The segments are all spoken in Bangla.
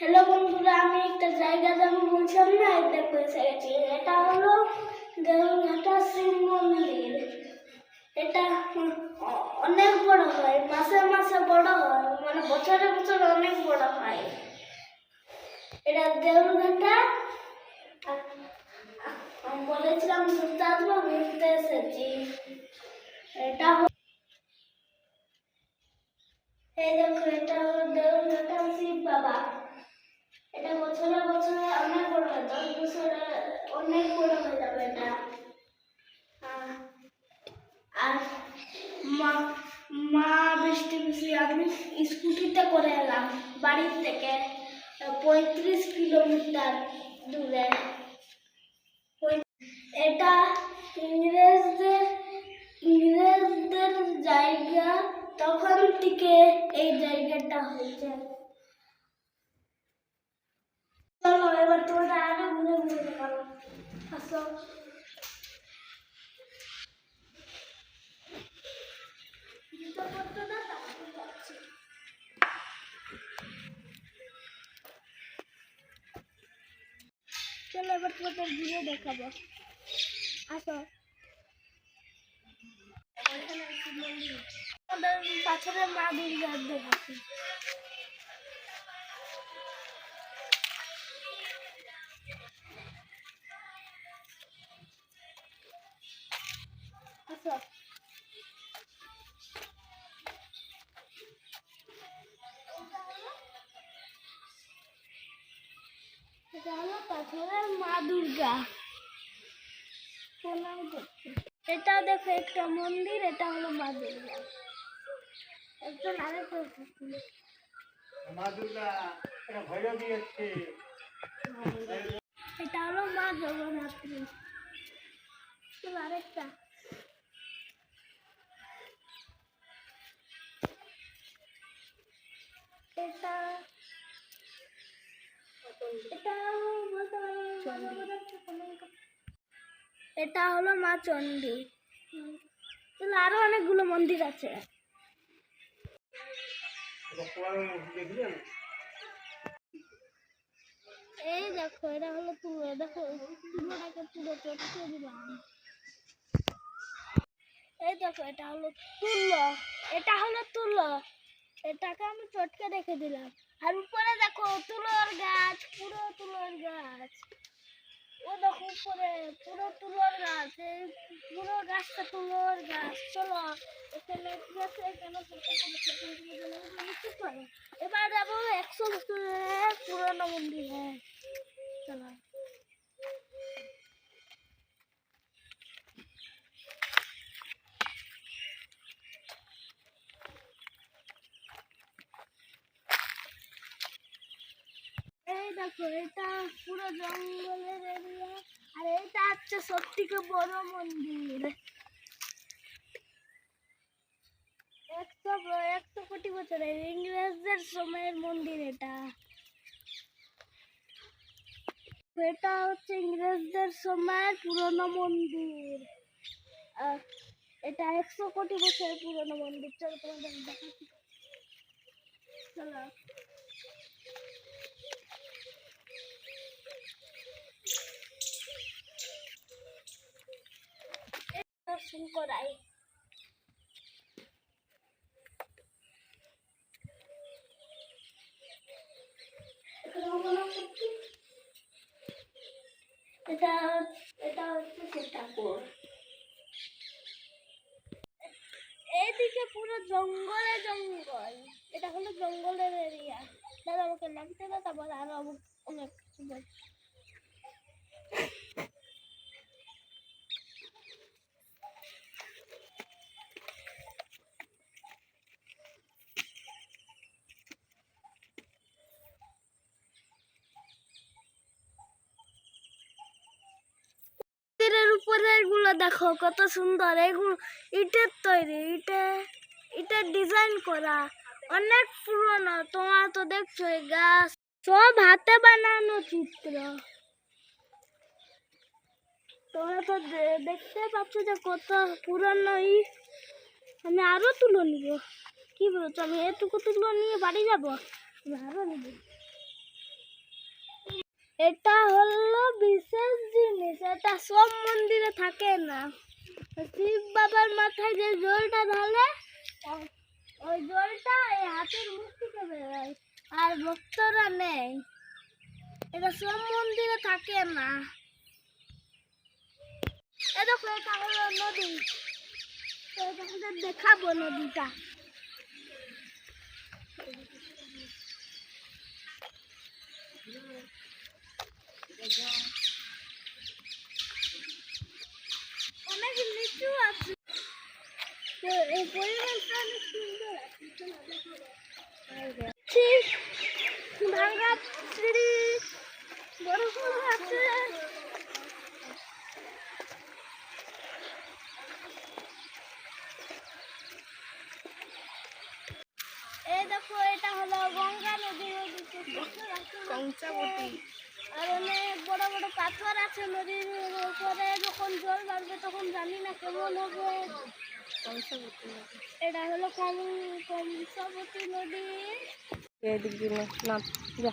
হ্যালো বন্ধুরা, আমি একটা জায়গা যাব বলছিলাম না? এটা পয়সা গেছি এটা হলো দেউলঘাটা শিব মন্দির এটা অনেক বড় হয়, মাসে মাসে বড় হয় মানে বছরে বছরে অনেক বড় হয়। এটা আমি বলেছিলাম ঘুরতে আসব ঘুরতে এসেছি। এটা হলো এই দেখো, এটা হলো দেউলঘাটা শিব বাবা। এটা বছরে বছরে অনেক বড় দশ বছরে অনেক বড় হয়ে যাবে এটা। আর মা মা বৃষ্টি বৃষ্টি আমি স্কুটিতে করে এলাম, বাড়ির থেকে পঁয়ত্রিশ কিলোমিটার দূরে। এটা ইংরেজদের ইংরেজদের জায়গা, তখন থেকে এই জায়গাটা হয়েছে। চলো, এবার তোমরা আরও ঘুরে ঘুরে দেখাবো আসো। চলো, এবার তোমাদের ঘুরে দেখাবো। আসো। পাথরে মা দুর্গার দেখাচ্ছি। এটা হলো পাথরের মা দুর্গা প্রণাম করছি এটা দেখো একটা মন্দির এটা হলো মা দুর্গা। একজন আরেকটা মা দুর্গা এটা ভৈরবী হচ্ছে এটা হলো মা জগন্নাথী এটা হলো মা চণ্ডী চলো আরও অনেকগুলো মন্দির আছে। এই দেখো, এটা হলো তুলো দেখো তুলোটাকে পুরো চটকে দিলাম। এই দেখো, এটা হলো তুলো এটা হলো তুলো এটাকে আমি চটকে রেখে দিলাম। আর উপরে দেখো, তুলোর গাছ, পুরো তুলোর গাছ। ও দেখো উপরে, পুরো তুলোর গাছ, এই পুরো গাছটা তুলোর গাছ, চলো। এখানে কি আছে? এখানে এবার যাব একশো বছরের পুরোনো মন্দিরে। চলো। এই দেখো, এটা পুরো জঙ্গলের এটা হচ্ছে সবথেকে বড় মন্দির। একশো একশো কোটি বছরের ইংরেজদের সময়ের মন্দির এটা। এটা হচ্ছে ইংরেজদের সময়ের পুরনো মন্দির। এটা একশো কোটি বছরের পুরনো মন্দির। চলো তোমাদের দেখাচ্ছি। চলো। দর্শন করাই এটা এটা হচ্ছে পুরো জঙ্গলে জঙ্গল এটা হলো জঙ্গলের এরিয়া দাদা আমাকে নামতে দাও তারপর আরও অনেক কিছু বলছি মন্দিরের উপরে এগুলো দেখো কত সুন্দর। এগুলো ইটের তৈরি, ইটে, ইটের ডিজাইন করা। অনেক পুরনো, তোমার তো দেখছ গাছ। সব হাতে বানানো চিত্র। তোমরা তো দেখতে পাচ্ছ যে কত পুরনো ই আমি আরও তুলো নিব। কি বলছো, আমি এটুকু তুলো নিয়ে বাড়ি যাব? আমি আরও নিব। এটা হলো বিশেষ জিনিস, এটা সব মন্দিরে থাকে না। শিব বাবার মাথায় যে জলটা ঢালে, ওই জলটা এই হাতের মুখ থেকে বেরোয়, আর ভক্তরা নেই। এটা সব মন্দিরে থাকে না। এটা হলো নদী। দেখাবো নদীটা অনেক লিচু আছে তো এই পরিবেশটা অনেক সুন্দর আছে চলো দেখাবো। ঠিক ভাঙা সিঁড়ি বড় আছে এই দেখো এটা হলো গঙ্গা নদী কংসাবতী। আর অনেক বড় বড় পাথর আছে নদীর উপরে যখন জল বাড়বে তখন জানি না কেমন হবে। এটা হলো কংসাবতী নদী। এদিক দিয়ে না যা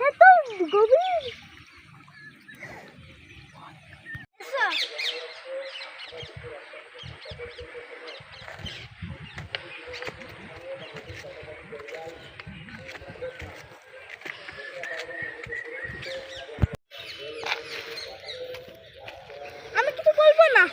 এত গভীর এসো। আমি কিছু বলব না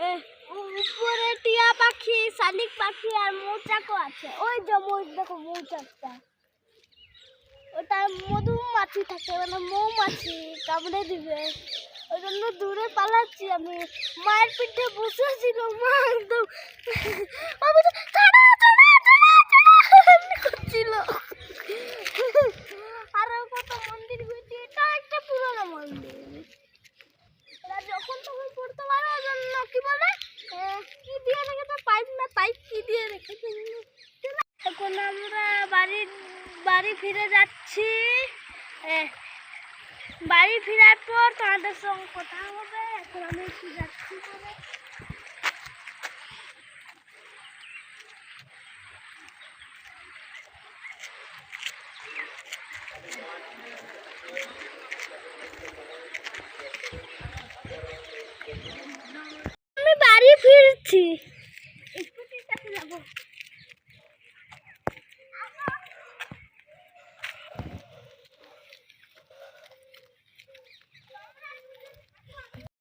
এ, উপরে টিয়া পাখি শালিক পাখি আর মৌচাকও আছে ওই যে দেখো মৌচাকটা ওটা মধুমাছি থাকে মানে মৌমাছি কামড়ে দিবে ওই জন্য দূরে পালাচ্ছি আমি মায়ের পিঠে বসেছিল মা একদম করছিল আরও কত মন্দির ঘুরছি এটা একটা পুরোনো মন্দির এরা যখন তখন পড়তে পারে ওই জন্য কি বলে এ, কি দিয়ে রেখেছে পাইপ না পাইপ কি দিয়ে রেখেছে এখন আমরা বাড়ি বাড়ি ফিরে যাচ্ছি। বাড়ি ফেরার পর তোমাদের সঙ্গে কথা হবে। এখন আমি একটু যাচ্ছি আমি বাড়ি ফিরছি। কাছে যাব।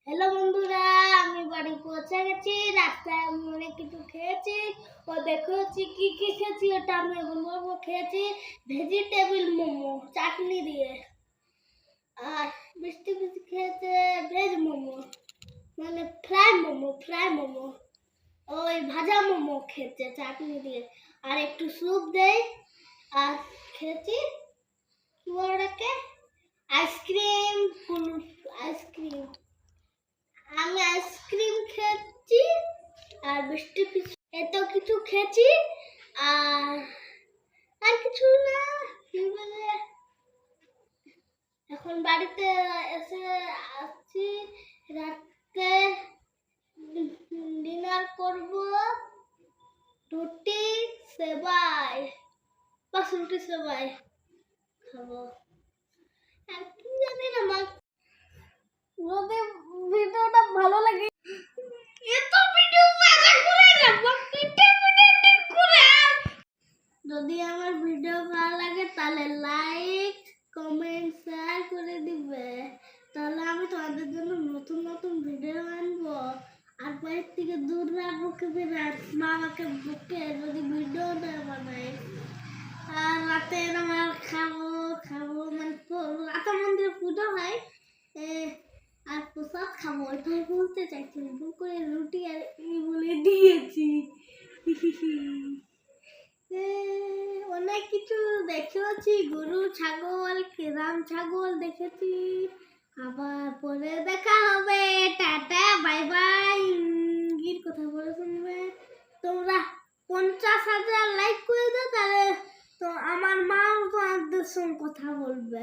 হ্যালো বন্ধুরা, আমি বাড়ি পৌঁছে গেছি, রাস্তায় আমি অনেক কিছু খেয়েছি। ও দেখেছি কি কি খেয়েছি, ওটা আমি এখন বলব, খেয়েছি ভেজিটেবিল মোমো, চাটনি দিয়ে। আর বৃষ্টি বৃষ্টি খেয়েছে ভেজ মোমো মানে ফ্রাই মোমো ফ্রাই মোমো। ওই ভাজা মোমো খেয়েছে চাটনি দিয়ে। আর একটু স্যুপ দেয় আর খেয়েছি, কি বলে ওটাকে? Ice cream full ice cream আমি আইসক্রিম খেয়েছি আর বৃষ্টি পিছ- এত কিছু খেয়েছি আর আর কিছু না কি বলে এখন বাড়িতে এসে আসছি রাতে ডিনার করব? রুটি, সেবাই। বাস, রুটি, সেবাই। খাব। কি জানি না, মা। যদি ভিডিওটা ভালো লাগে যদি আমার ভিডিও ভালো লাগে, তাহলে লাইক কমেন্ট শেয়ার করে দিবে। তাহলে আমি তোমাদের জন্য নতুন নতুন ভিডিও আনব। আর বাড়ির থেকে দূর রাখব কেবে মা আমাকে বুকে যদি ভিডিও না বানাই আর রাতে আমার খাব খাব মানে রাতে মন্দিরে পুজো হয় আর প্রসাদ খাব, ওইটাই বলতে চাইছি। ভুল করে রুটি আর বলে দিয়েছি। অনেক কিছু দেখেওছি, গরু, ছাগল, কেরাম ছাগল দেখেছি। আবার পরে দেখা হবে টাটা বাই বাই গির কথা বলে শুনবে তোমরা পঞ্চাশ হাজার লাইক করে দাও তাহলে তো আমার মাও তোমাদের সঙ্গে কথা বলবে।